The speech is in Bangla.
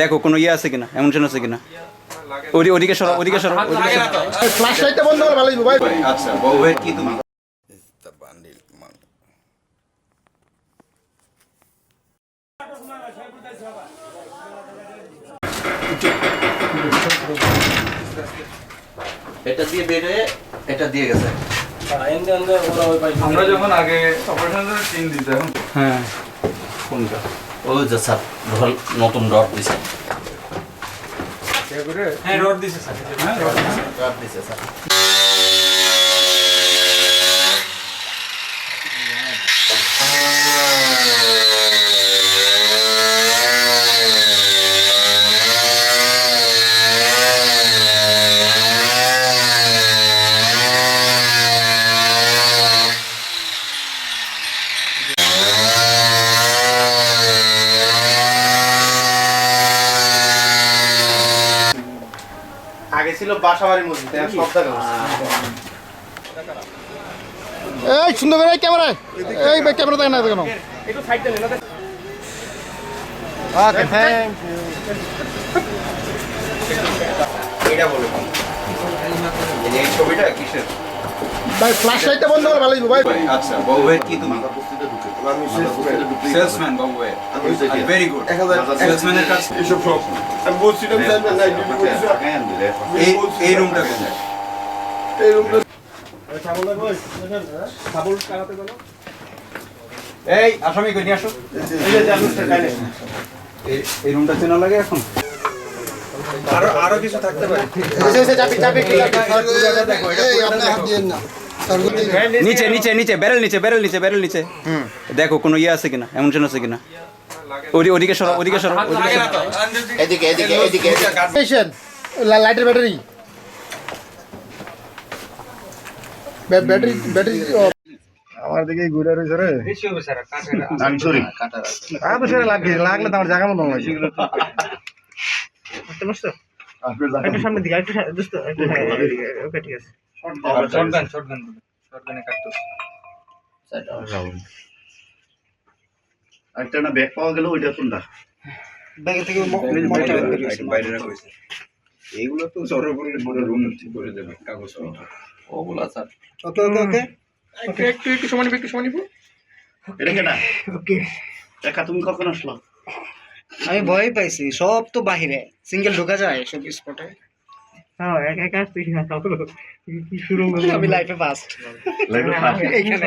দেখো কোনো ইয়ে আছে কিনা? এমন আছে কিনা? ওদি ওদিকে সরো ওদিকে সরো ওদিকে সরো। ফ্ল্যাশ লাইটটা বন্ধ করে ভালো ভাই আচ্ছা বউয়ের কি তুমি? এটা দিয়ে বের হয়ে এটা দিয়ে গেছে। আমরা যখন আগে অপারেশন তিন দিত হ্যাঁ। কোনটা ওই যে স্যার ঢোল নতুন রড দিছে। হ্যাঁ রড দিছে স্যার হ্যাঁ রড রড দিছে স্যার। আগে ছিল বাসাবাড়ি মসজিদ সব এই সুন্দর করে ক্যামেরা এই ভাই ক্যামেরা দেখেন না কেন? ওকে? থ্যাংক ইউ এটা বলো। এই ছবিটা কিসের? ভাই ফ্ল্যাশ লাইটটা বন্ধ করে ভালো ভাই। আচ্ছা বউয়ের কি তুমি সেলসম্যান বউয়ের ভেরি গুড সেলসম্যানের কাছে এসব সব আমি বলছিলাম আমি নাইট ডিউটি করেছি এই এই রুমটা কোথায়? এই রুমটা এই আসামি কই নিয়ে আসো। এই এই রুমটা চেনা লাগে এখন? আরও আরও কিছু থাকতে পারে। চাপি চাপি এই আপনি হাত দিয়েন না। নিচে নিচে নিচে ব্যারেল নিচে ব্যারেল নিচে ব্যারেল নিচে। দেখো কোনো ইয়ে আছে কিনা? এমন আছে কিনা? ওদি ওদিকে সরো ওদিকে সরো ওদিকে সরো। এদিকে এদিকে এদিকে স্টেশন লাইটের ব্যাটারি ব্যাটারি ব্যাটারি আমার দিকে ঘুরে রয়েছে রে। আমি সরি। আ তো সেটা লাগবে লাগলে তো আমার জায়গা মতো নয় একটু সামনে দিকে একটু একটু ওকে ঠিক আছে। শটগান শটগান শটগানে কাটতো। একটা না ব্যাগ পাওয়া গেল ওইটা কোনটা? ব্যাগ থেকে বাইরে রাখা হয়েছে এইগুলো তো সর্বোপরি বড় রুম ঠিক করে দেবে কাগজ ওগুলা স্যার। ওকে ওকে ওকে। ওকে একটু একটু সময় নিবো একটু সময় নিবো। এটা কেনা ওকে একা তুমি কখন আসলো? আমি ভয় পাইছি সব তো বাহিরে। সিঙ্গেল ঢোকা যায় সব স্পটে হ্যাঁ একা একা তুই না কি শুরু আমি লাইফে ফার্স্ট লাইভে ফার্স্ট এখানে